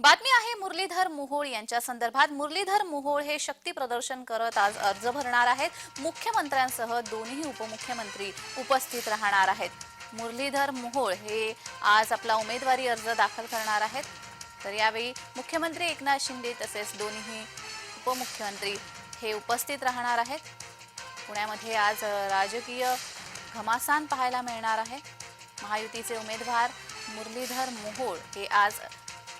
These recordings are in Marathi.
बातमी आहे मुरलीधर मोहोळ यांच्या संदर्भात. मुरलीधर मोहोळ हे शक्ती प्रदर्शन करत आज अर्ज भरणार आहेत. मुख्यमंत्र्यांसह दोन्ही उपमुख्यमंत्री उपस्थित राहणार आहेत. मुरलीधर मोहोळ हे आज आपला उमेदवारी अर्ज दाखल करणार आहेत. तर यावेळी मुख्यमंत्री एकनाथ शिंदे तसेच दोन्ही उपमुख्यमंत्री हे उपस्थित राहणार आहेत. पुण्यामध्ये आज राजकीय घमासान पाहायला मिळणार आहे. महायुतीचे उमेदवार मुरलीधर मोहोळ हे आज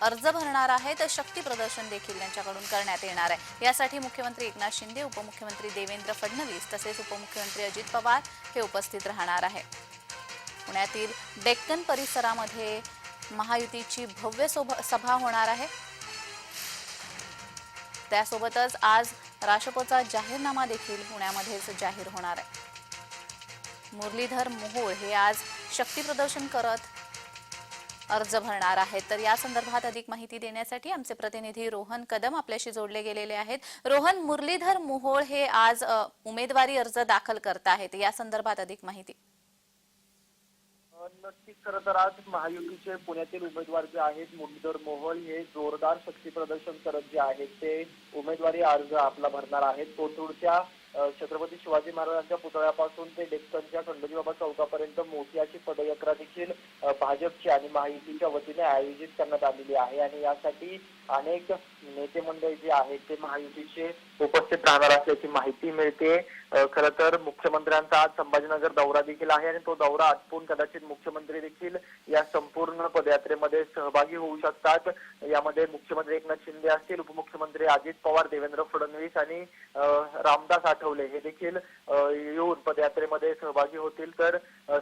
अर्ज भरणार आहेत. शक्ती प्रदर्शन देखील त्यांच्याकडून करण्यात येणार आहे. यासाठी मुख्यमंत्री एकनाथ शिंदे उपमुख्यमंत्री देवेंद्र फडणवीस तसेच उपमुख्यमंत्री अजित पवार हे उपस्थित राहणार आहे पुण्यातील डेक्कन परिसरामध्ये महायुतीची भव्य सभा होणार आहे. त्यासोबतच आज राष्ट्रपतीचा जाहीरनामा देखील पुण्यामध्येच जाहीर होणार आहे. मुरलीधर मोहोळ हे आज शक्ती प्रदर्शन करत अर्ज भरणार आहेत. तर या संदर्भात अधिक माहिती देण्यासाठी आमचे प्रतिनिधी रोहन कदम आपल्याशी जोडले गेलेले आहेत. रोहन मुरलीधर मोहोळ हे आज उमेदवारी अर्ज दाखल करत आहेत या संदर्भात अधिक माहिती. नक्कीच खरं तर आज महायुतीचे पुण्यातील उमेदवार जे आहेत मुरलीधर मोहोळ हे जोरदार शक्ती प्रदर्शन करत जे आहेत ते उमेदवारी अर्ज आपला भरणार आहेत. कोथरूडच्या छत्रपती शिवाजी महाराजांच्या पुतळ्यापासून ते डेक्कनच्या खंडोजी बाबा चौकापर्यंत मोठी अशी पदयात्रा देखील भाजपची आणि महायुतीच्या वतीने आयोजित करण्यात आलेली आहे. आणि यासाठी अनेक नेते मंडळी जे आहेत ते महायुतीचे उपस्थित राहणार असल्याची माहिती मिळते. खर तर मुख्यमंत्र्यांचा आज संभाजीनगर दौरा देखील आहे आणि तो दौरा आटपून कदाचित मुख्यमंत्री देखील या संपूर्ण पदयात्रेमध्ये सहभागी होऊ शकतात. यामध्ये मुख्यमंत्री एकनाथ शिंदे असतील उपमुख्यमंत्री अजित पवार देवेंद्र फडणवीस आणि रामदास आठवले हे देखील येऊन पदयात्रेमध्ये सहभागी होतील. तर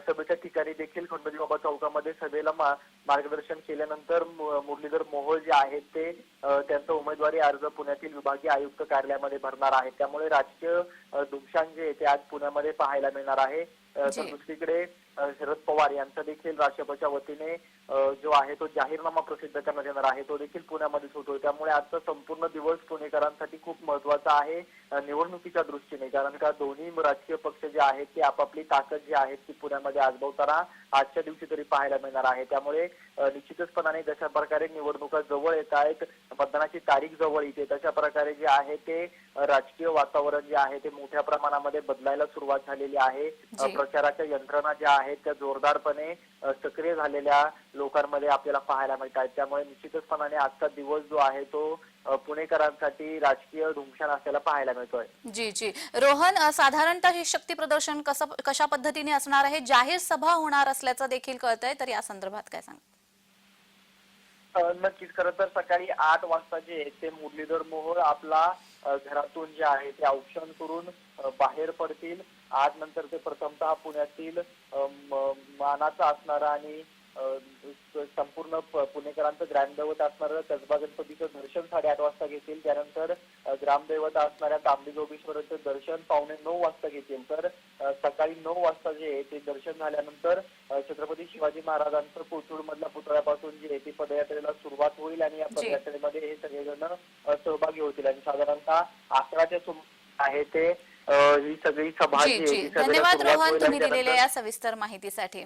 सभेच्या ठिकाणी देखील खंडोजी बाबा चौकामध्ये सभेला मार्गदर्शन केल्यानंतर मुरलीधर मोहोळ जे आहेत ते त्यांचा उमेदवारी अर्ज पुण्यातील विभागीय आयुक्त कार्यालयामध्ये भरणार आहे त्यामुळे राजकीय धुमशान जे ते आज पुण्यामध्ये पाहायला मिळणार आहे. तर. दुसरीकडे शरद पवार यांचा देखील राष्ट्रपतीच्या वतीने जो आहे तो जाहीरनामा प्रसिद्ध करण्यात येणार आहे. तो देखील पुण्यामध्येच होतोय त्यामुळे आजचा संपूर्ण दिवस पुणेकरांसाठी खूप महत्त्वाचा आहे निवडणुकीच्या दृष्टीने. कारण का दोन्ही राजकीय पक्ष जे आहेत ते आपापली ताकद जी आहे ती पुण्यामध्ये आजबवताना आजच्या दिवशी तरी पाहायला मिळणार आहे. त्यामुळे निश्चितचपणाने जशा प्रकारे निवडणुका जवळ येत आहेत मतदानाची तारीख जवळ येते तशा प्रकारे जे आहे ते राजकीय वातावरण जे आहे ते मोठ्या प्रमाणामध्ये बदलायला सुरुवात झालेली आहे. प्रचाराच्या यंत्रणा ज्या आहेत त्या जोरदारपणे सक्रिय झालेल्या लोकांमध्ये आपल्याला पाहायला मिळत आहेत. त्यामुळे निश्चितचपणाने आजचा दिवस जो आहे तो पुणेकरांसाठी राजकीय धुमशान असलेला पाहायला मिळतोय. जी जी. रोहन साधारणतः हे शक्ती प्रदर्शन कसं कशा पद्धतीने असणार आहे? जाहीर सभा होणार असल्याचं देखील कळतंय तर या संदर्भात काय सांग नक्कीच. खरं तर सकाळी आठ वाजता जे आहे ते मुरलीधर मोहोळ आपला घरातून जे आहे ते औक्षण करून बाहेर पडतील. आज नंतर ते प्रथमतः पुण्यातील मानाचं असणारं आणि संपूर्ण पुणेकरांचं ग्रामदैवत असणारं कसबा गणपतीचं दर्शन साडेआठ वाजता घेतील. त्यानंतर ग्रामदैवत असणाऱ्या तांबडी जोगेश्वराचं दर्शन पावणे नऊ वाजता घेतील. तर सकाळी नऊ वाजता जे आहे ते दर्शन झाल्यानंतर छत्रपती शिवाजी महाराजांचं कोथरूड मधल्या पुतळ्यापासून जे आहे ती पदयात्रेला सुरुवात होईल आणि या. पदयात्रेमध्ये हे सगळेजण सहभागी होतील. आणि साधारणतः अकराच्या सुमारास आहे ते ही सगळी सभा जी धन्यवाद रोहन तुम्ही दिलेल्या या सविस्तर माहितीसाठी.